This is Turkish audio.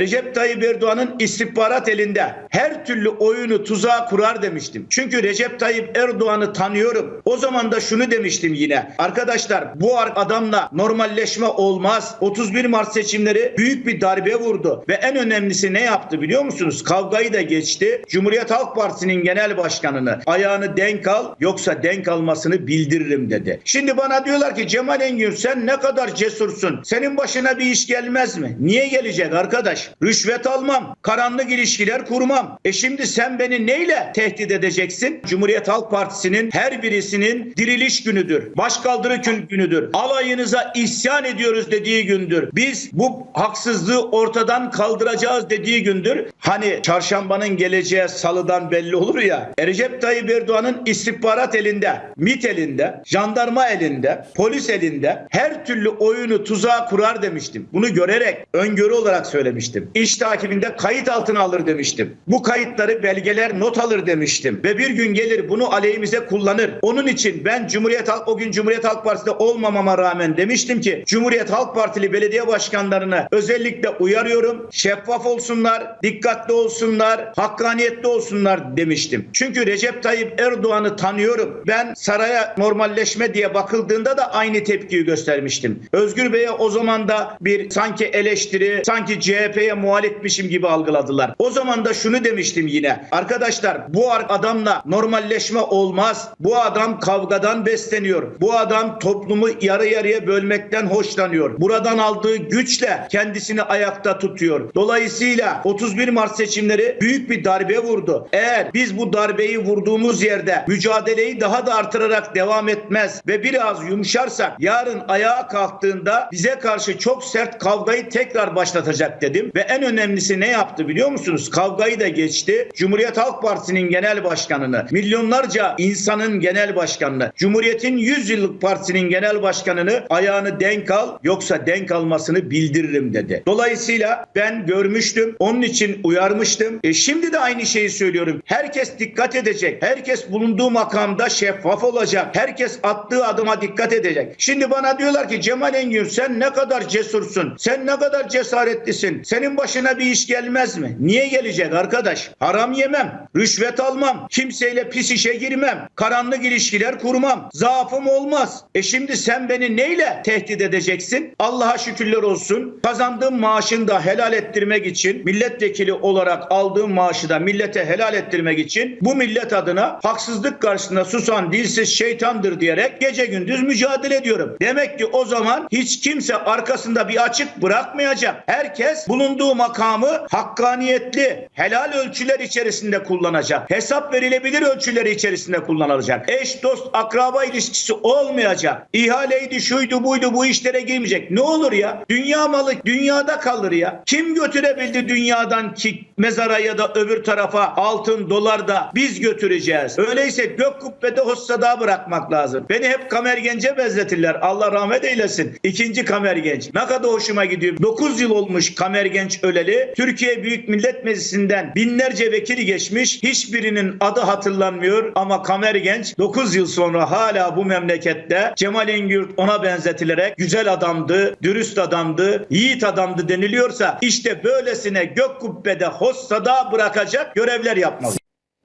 Recep Tayyip Erdoğan'ın istihbarat elinde. Her türlü oyunu tuzağa kurar demiştim. Çünkü Recep Tayyip Erdoğan'ı tanıyorum. O zaman da şunu demiştim yine. Arkadaşlar bu adamla normalleşme olmaz. 31 Mart seçimleri büyük bir darbe vurdu. Ve en önemlisi ne yaptı biliyor musunuz? Kavgayı da geçti. Cumhuriyet Halk Partisi'nin genel başkanını ayağını denk al yoksa denk almasını bildiririm dedi. Şimdi bana diyorlar ki Cemal Engin sen ne kadar cesursun. Senin başına bir iş gelmez mi? Niye gelecek arkadaş? Rüşvet almam. Karanlık ilişkiler kurmam. E şimdi sen beni neyle tehdit edeceksin? Cumhuriyet Halk Partisi'nin her birisinin diriliş günüdür. Başkaldırı gün- günüdür. Alayınıza isyan ediyoruz dediği gündür. Biz bu haksızlığı ortadan kaldıracağız dediği gündür. Hani çarşambanın geleceği salıdan belli olur ya. Recep Tayyip Erdoğan'ın istihbarat elinde, MIT elinde, jandarma elinde, polis elinde her türlü oyunu tuzağa kurar demiştim. Bunu görerek öngörü olarak söylemiştim. İş takibinde kayıt altına alır demiştim. Bu kayıtları belgeler not alır demiştim. Ve bir gün gelir bunu aleyhimize kullanır. Onun için ben Cumhuriyet Halk o gün Cumhuriyet Halk Partisi'de olmamama rağmen demiştim ki Cumhuriyet Halk Partili belediye başkanlarını özellikle uyarıyorum. Şeffaf olsunlar, dikkatli olsunlar, hakkaniyetli olsunlar demiştim. Çünkü Recep Tayyip Erdoğan'ı tanıyorum. Ben saraya normalleşme diye bakıldığında da aynı tepkiyi göstermiştim. Özgür Bey'e o zaman da bir sanki eleştiri, sanki CHP'ye muhalifmişim gibi algıladılar. O zaman da şunu demiştim yine. Arkadaşlar bu adamla normalleşme olmaz. Bu adam kavgadan besleniyor. Bu adam toplumu yarı yarıya bölmekten hoşlanıyor. Buradan aldığı güçle kendisini ayakta tutuyor. Dolayısıyla 31 Mart seçimleri büyük bir darbe vurdu. Eğer biz bu darbeyi vurduğumuz yerde mücadeleyi daha da artırarak devam etmez ve biraz yumuşarsak yarın ayağa kalktığında bize karşı çok sert kavgayı tekrar başlatacak dedim. Ve en önemlisi ne yaptı biliyor musunuz? Kavgayı da geçti. Cumhuriyet Halk Partisi'nin genel başkanını, milyonlarca insanın genel başkanını, Cumhuriyet'in 100 yıllık partisinin genel başkanını ayağını denk al yoksa denk almasını bildiririm dedi. Dolayısıyla ben görmüştüm. Onun için uyarmıştım. E şimdi de aynı şeyi söylüyorum. Herkes dikkat edecek. Herkes bulunduğu makamda şeffaf olacak. Herkes attığı adıma dikkat edecek. Şimdi bana diyorlar ki Cemal Engin sen ne kadar cesursun. Sen ne kadar cesaretlisin. Senin başına bir iş gelmez mi? Niye gelecek arkadaş? Haram yemem. Rüşvet almam. Kimseyle pis işe girmem. Karanlık ilişkiler kurmam. Zaafım olmaz. E şimdi sen beni neyle tehdit edeceksin? Allah'a şükürler olsun. Kazandığım maaşını da helal ettirmek için milletvekili olarak aldığım maaşı da millete helal ettirmek için bu millet adına haksızlık karşısında susan dilsiz şeytandır diyerek gece gündüz mücadele ediyorum. Demek ki o zaman hiç kimse arkasında bir açık bırakmayacak. Herkes bulunduğu makamı hakkaniyetli, helal ölçüler içerisinde kullanacak. Hesap verilebilir ölçüleri içerisinde kullanılacak. Eş, dost, akraba ilişkisi olmayacak. İhaleydi, şuydu, buydu bu işlere girmeyecek. Ne olur ya? Dünya malı dünyada kalır ya. Kim götürebildi dünyadan ki mezara ya da öbür tarafa altın, dolar da biz götüreceğiz. Öyleyse gök kubbede hossada bırakmak lazım. Beni hep Kamer Genç'e benzetirler. Allah rahmet eylesin. İkinci Kamer Genç. Ne kadar hoşuma gidiyor. 9 yıl olmuş Kamer Genç öleli. Türkiye Büyük Millet Meclisi'nden binlerce vekili geçmiş. Hiçbirinin adı hatırlanmıyor ama Kamer Genç 9 yıl sonra hala bu memlekette Cemal Engürt ona benzetilerek güzel adamdı, dürüst adamdı, yiğit adamdı deniliyorsa işte böylesine gök kubbede hossada bırakacak görevler yapmalı.